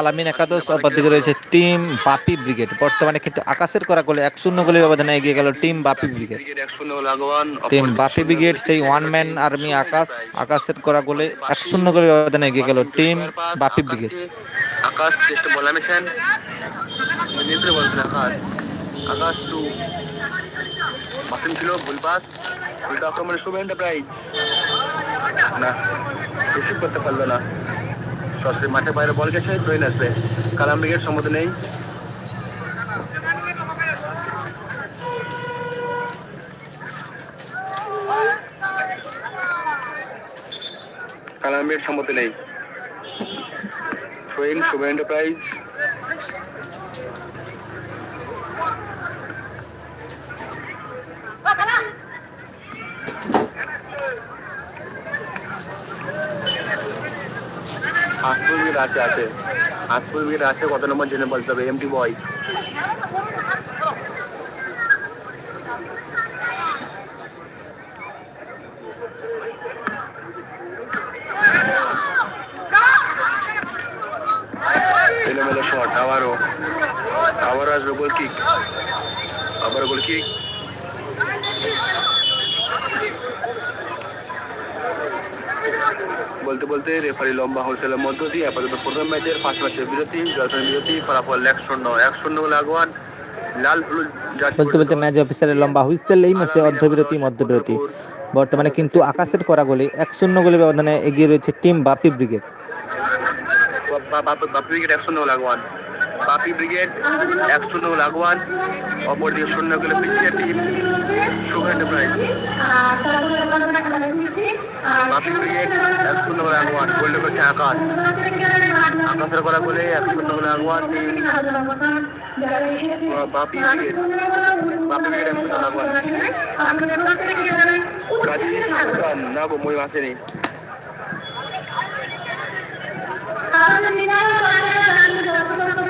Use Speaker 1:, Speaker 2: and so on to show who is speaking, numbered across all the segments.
Speaker 1: আলামিন একাদশ অপরদিকে রয়েছে টিম বাপি ব্রিগেড। বর্তমানে কিন্তু আকাশের করা গোলে এক শূন্য গোলে ব্যবধানে এগিয়ে গেল team Bapi Brigade. Team Bapi Brigade, সেই ওয়ান ম্যান আর্মি আকাশ, আকাশের করা গোলে এক শূন্য গোলে ব্যবধানে এগিয়ে গেল টিম বাপি ব্রিগেড।
Speaker 2: আকাশ চেষ্টা বল বলছেন আকাশ আকাশ টু মাসিম ছিল আক্রমণে শুভ এন্টারপ্রাইজ না রিসিভ করতে পারল না। সরাসরি মাঠের বাইরে বল গেছে ট্রেন আসবে। কালাম ব্রিগেড সম্মতি নেই। কালাম ব্রিগেড সম্মতি নেই। Train Shubho Enterprise Haspur Brigade আছে আছে। হাসপুর বিকেট আছে কত নম্বর জেনে বলতে হবে? এমটি বয় এলোমেলো শট আবারও আবারও আসবে গোল কিক আবারও গোল কিক বলতে বলতে রেফারি লম্বা হোলসেলের মধ্য দিয়ে আপাতত প্রথম ম্যাচের ফার্স্ট ম্যাচের বিরতি জলপাইগুড়ি বিরতি ফলাফল এক শূন্য এক শূন্য লাগোয়ান আগুয়ান। লাল হলুদ
Speaker 1: বলতে বলতে ম্যাচ অফিসারের লম্বা হুইসেল এই ম্যাচে অর্ধবিরতি মধ্যবিরতি। বর্তমানে কিন্তু আকাশের করা গোলে এক শূন্য গোলে ব্যবধানে এগিয়ে রয়েছে team Bapi Brigade.
Speaker 2: Bapi Brigade এক শূন্য লাগোয়ান বাপি ব্রিগেড এক শূন্য লাগোয়ান, অপরদিকে শূন্য গেলে পিছিয়ে team Shubho Enterprise Bapi Brigade এক শূন্য গোলে আগোয়ান গোল্ড করছে আকাশ। আকাশের করা গোলে এক শূন্য গোলে আগোয়ান টিম বাপি ব্রিগেড ব্রিগেড এক শূন্য কাজী সুলতান না গো মই আসেনি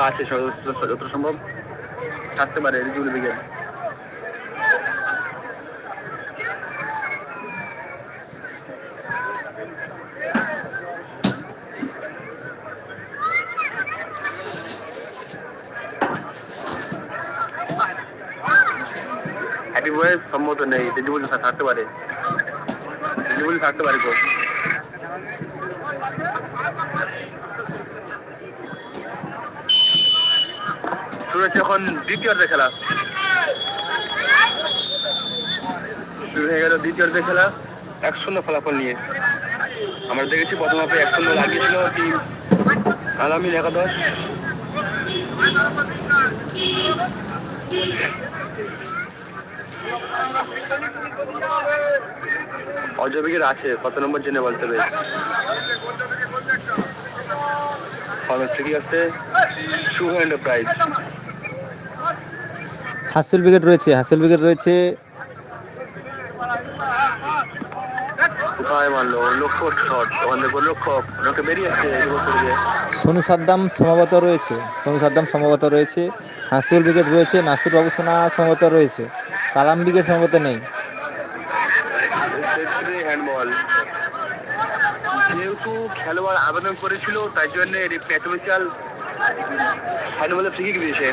Speaker 2: আছে যত- সম্ভব থাকতে পারে হ্যাপি বয়েস সম্মত নেই। থাকতে পারে। থাকতে পারে হচ্ছে এখন দ্বিতীয় খেলা। শুরু হয়ে গেল দ্বিতীয় খেলা। এক শূন্য ফলাফল নিয়ে। আমরা দেখেছি প্রথম হাফে এক শূন্য লাগিয়েছিল টিম আলামিন একাদশ। অজবিকের আছে, কত নম্বর জেনে বলতে হবে। ফর্মে ফ্রি আছে। শুভ এন্টারপ্রাইজ
Speaker 1: হাসিল ব্রিগেড রয়েছে হাসিল ব্রিগেড রয়েছে। সোনু সাদ্দাম সম্ভবত রয়েছে সোনু সাদ্দাম সম্ভবত রয়েছে। হাসিল ব্রিগেড রয়েছে নাসির বাবু সোনা সম্ভবত রয়েছে। কালাম ব্রিগেড সম্ভবত নেই।
Speaker 2: যেহেতু খেলোয়াড় আবেদন করেছিল তাই জন্য হ্যান্ডবলে ফ্রি কিক দিয়েছে।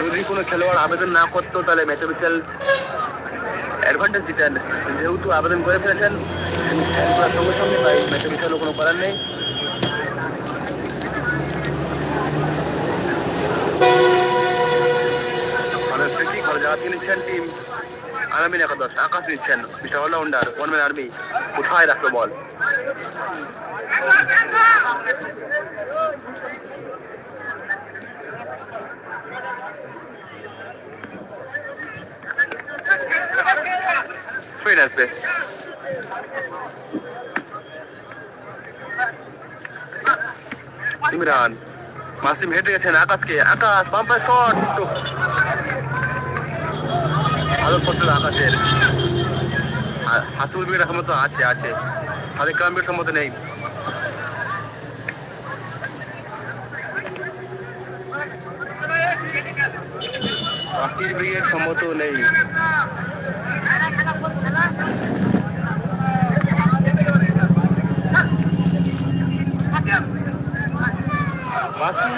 Speaker 2: যদি কোনো খেলোয়াড় আবেদন না করতো, তাহলে ম্যাথমেটিক্যাল অ্যাডভান্টেজ দিতেন। যেহেতু আবেদন করে ফেলেছেন সঙ্গে সঙ্গে তাই ম্যাথমেটিক্যালও কোনো করার নেই। নিচ্ছেন টিম একাদশ, আকাশ নিচ্ছেন। Mister allrounder one man army কোথায় রাখল বল ইমরান মাসিম হেঁটে গেছেন আকাশকে? আকাশ বাম্পার শট ভালো ছিল আকাশের। হাসুল বিকেট সম্মত আছে আছে। সাদিক কালাম বিকেট সম্মত নেই। আসির ব্রিগেড সম্মত নেই। বাসিম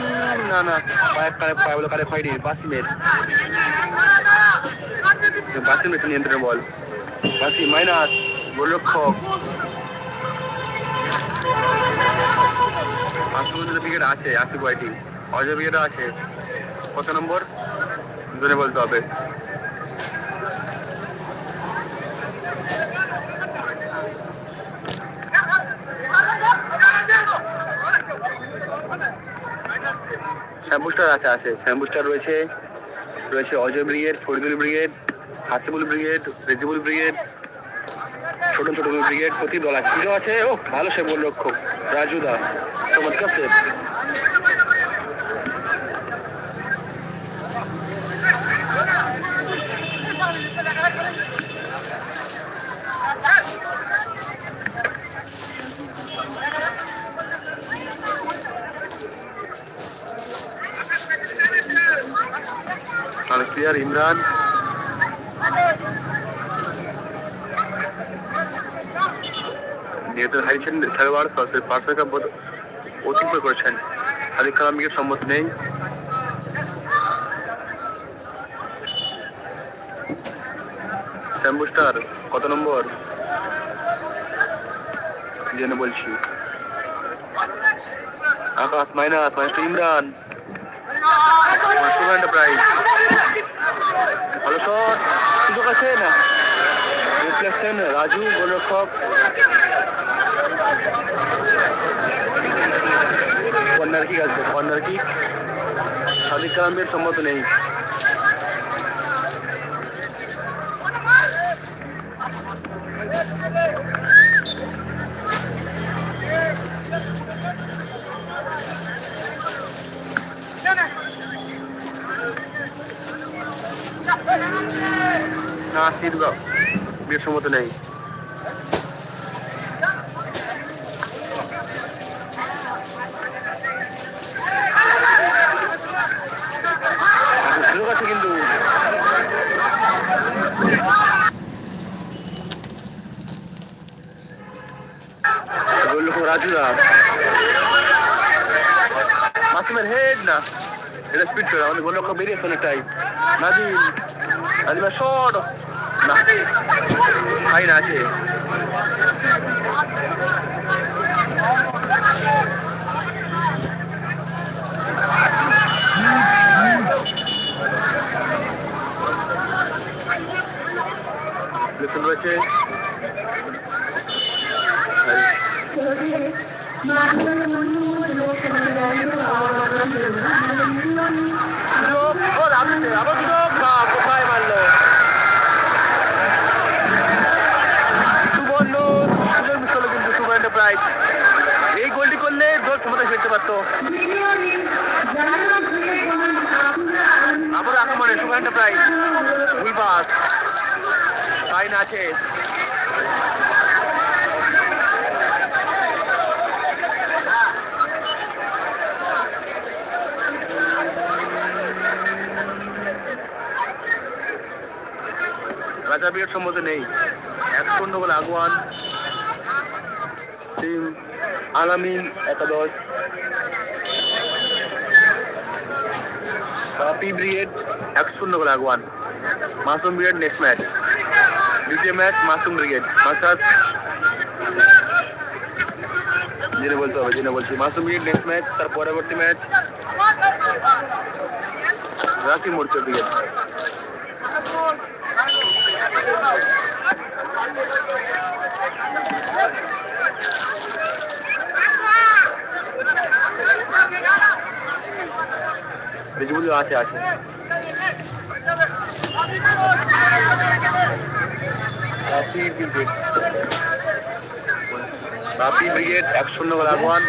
Speaker 2: না না, পায়ের কারে পায়ে বলে কারে ফাইডি বাসিমের বাসিম রয়েছে নিয়ন্ত্রণ বল। বাসিম মাইনাস গোলরক্ষক। আসিফুল উইকেট আছে আসিফ ওয়াইটি অজয় উইকেট আছে। কত নম্বর? জোরে বলতে হবে। শ্যাম্পুস্টার আছে আছে। শ্যাম্পুস্টার রয়েছে। রয়েছে Ajay Brigade, Faridul Brigade, Hasibul Brigade, Rezibul Brigade, ছোট ছোট ব্রিগেড প্রতি দল। আছে আছে? ও ভালো সে বল রক্ষক রাজুদা চমৎকার সেভ তাহলে ক্লিয়ার ইমরান নিহত হারিয়েছেন খেলোয়াড় পার্সেল কাপ অতিক্রম করেছেন। সাদিক কালাম উইকেট সম্মত নেই। শ্যাম্বুস্টার কত নম্বর? জেনে বলছি। Akash minus minus Imran. ভালো শট। সুযোগ আছে না? রাজু, গোলরক্ষক। কর্নার কিক আসবে কর্নার কিক সাদিক কালামের সম্মত নেই। না সিট বিয়ের সম্মত নেই সুযোগ আছে কিন্তু গোলরক্ষক রাজুদা মাসিমের হেড না। এটা স্পিড ছিল আমাদের গোলরক্ষক বেরিয়েছে অনেকটাই নাদিম নাদিমের শট না ফাইন আছে। লেসন রয়েছে সুযোগ ও রাখছে আবার সুযোগ না কোথায় মারলো সুবর্ণ সুযোগ মিস করল কিন্তু সুবর্ণ এন্টারপ্রাইজ এই গোলটি করলে দোল ক্ষমতা ফিরতে পারতো আবার আক্রমণে সুবর্ণ এন্টারপ্রাইজ ভুল পাস সাইন আছে বিয়ের সম্মত নেই। এক শূন্য বলে আগুয়ান টিম আলামিন একাদশ। পি ব্রিগেড এক শূন্য বলে আগুয়ান। Masum Brigade next match. দ্বিতীয় ম্যাচ মাসুম ব্রিগেড। মাসাস জেনে বলতে হবে, জেনে বলছি। মাসুম ব্রিগেড নেক্সট ম্যাচ, তার পরবর্তী ম্যাচ রাকি মোর্চা ব্রিগেড রিজবুল আছে আছে। রাকি ব্রিগেড। এক শূন্য গোল আগুয়ান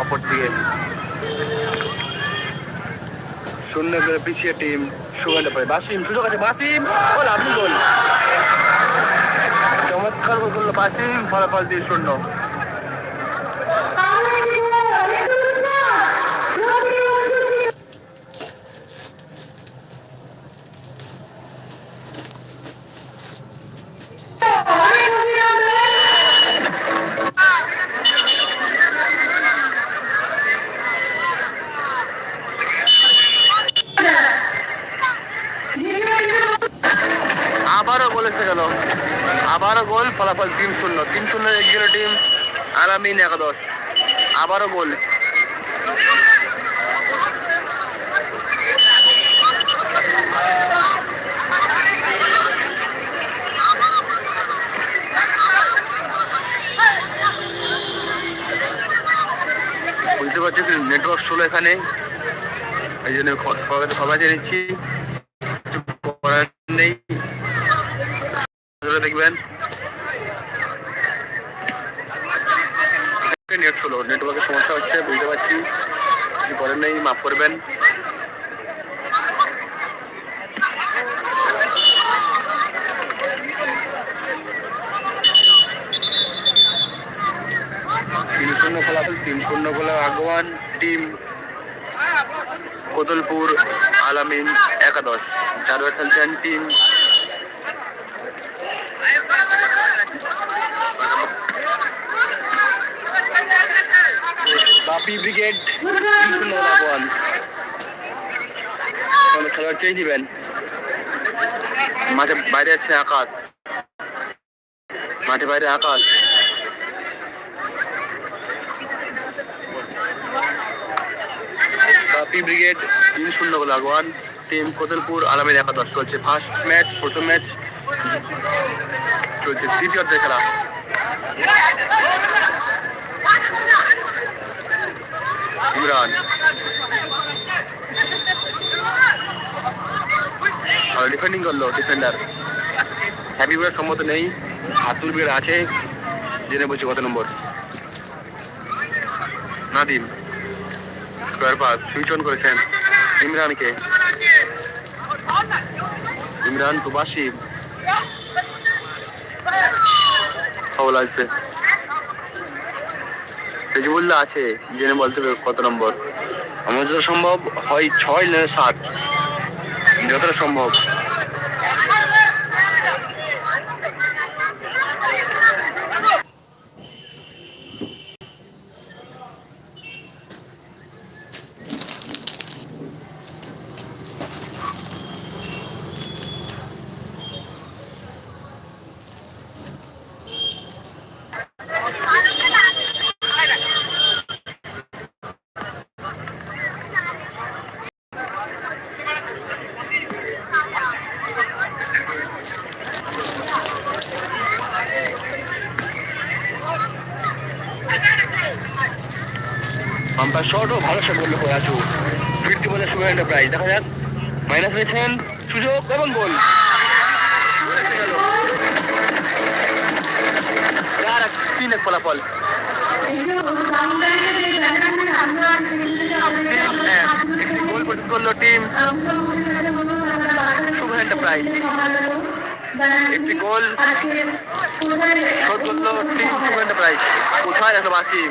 Speaker 2: অপর দিকে শূন্য করে পিছিয়ে টিম সুগন্ধ পায়। বাসিম, সুযোগ আছে, বাসিম। গোল আপনি গোল চমৎকার গোল করল বাসিম, ফলাফল দিয়ে শূন্য আবারও গোল এসে গেল আবারও গোল ফলাফল তিন শূন্য তিন শূন্য এগিয়ে টিম আরামিন একাদশ আবারও গোল বুঝতে পারছি নেটওয়ার্ক স্লো এখানে এই জন্য চেয়ে নিচ্ছি কিছু করার নেই ধরে দেখবেন নেট স্লো নেটওয়ার্কের সমস্যা হচ্ছে বুঝতে পারছি কিছু করার নেই মাফ করবেন তিন শূন্য ফলাফল তিন শূন্য গোলে আগোয়ান টিম কোতলপুর আলামিন একাদশ। যারা খেলছেন টিম বাপি ব্রিগেড তিন আগোয়ান কোনো খেলোয়াড় চেয়ে দিবেন মাঠে বাইরে আছে আকাশ। মাঠে বাইরে আকাশ। বাপি ব্রিগেড, তিন শূন্য গোল আগোয়ান টিম কোতলপুর আলামের একাদশ চলছে ফার্স্ট ম্যাচ প্রথম ম্যাচ চলছে তৃতীয় অর্ধের খেলা। ইমরান। ডিফেন্ডিং করল ডিফেন্ডার হ্যাপি বিয়ার সম্মত নেই হাসুল বিয়ার আছে, জেনে বলছি কত নম্বর। Nadim. Square pass switch on করেছেন ইমরানকে। ইমরান তো বাসি ফাউল আসবে। তেজিবুল্লাহ আছে, জেনে বলতে হবে কত নম্বর। আমার যত সম্ভব হয় ছয় না সাত, যতটা সম্ভব। শটও ভালো শট বলল রাজু ফিরতি বলে শুভ এন্টারপ্রাইজ দেখা যাক। মাইনাস হয়েছেন সুযোগ এবং গোল। চার এক, তিন এক ফলাফল। করল টিম শুভ এন্টারপ্রাইজ একটি গোল করল টিম এন্টারপ্রাইজ কোথায় রাখল বাসিম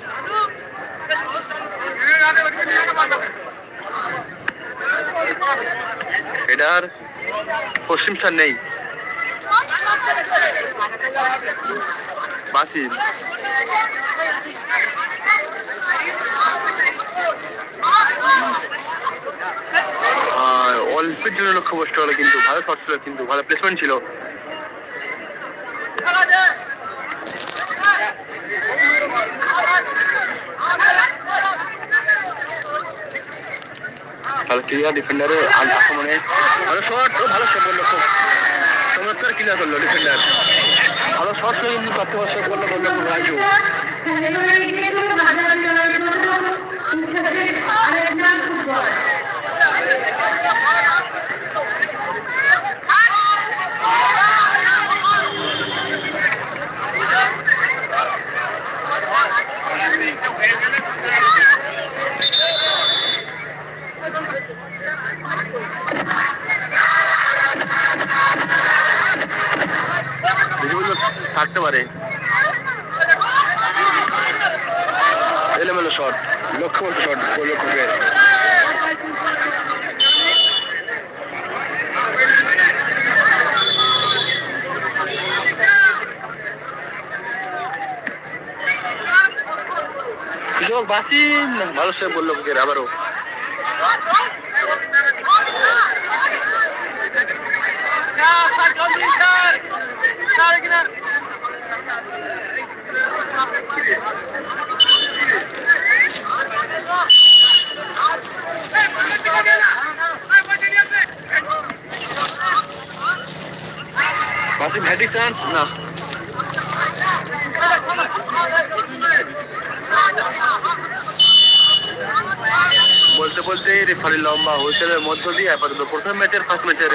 Speaker 2: এটার পশ্চিম স্থান নেই। বাসিম আর অল্পের জন্য লক্ষ্য কষ্ট হলো কিন্তু ভালো শট ছিল, কিন্তু ভালো প্লেসমেন্ট ছিল। ভালো ক্লিয়ার ডিফেন্ডারে আক্রমণে ভালো শট ও ভালো সেভ করল খুব। চমৎকার ক্লিয়ার করল ডিফেন্ডার ভালো শট ছিল কিন্তু তত্ত্ব সেভ করল করল রাজু ভিজিবল থাকতে পারে। এলোমেলো শট লক্ষ্যবর্তী শট গোলরক্ষকের। সুযোগ বাসিম ভালো সে বলল আবারও। বাসিম হ্যাটিক চান্স না। বলতে বলতে রেফারি লম্বা হুইসেলের মধ্য দিয়ে আপাতত প্রথম ম্যাচের ফার্স্ট ম্যাচের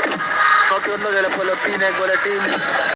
Speaker 2: সব জন্য গেলে তিন এক বলে টিম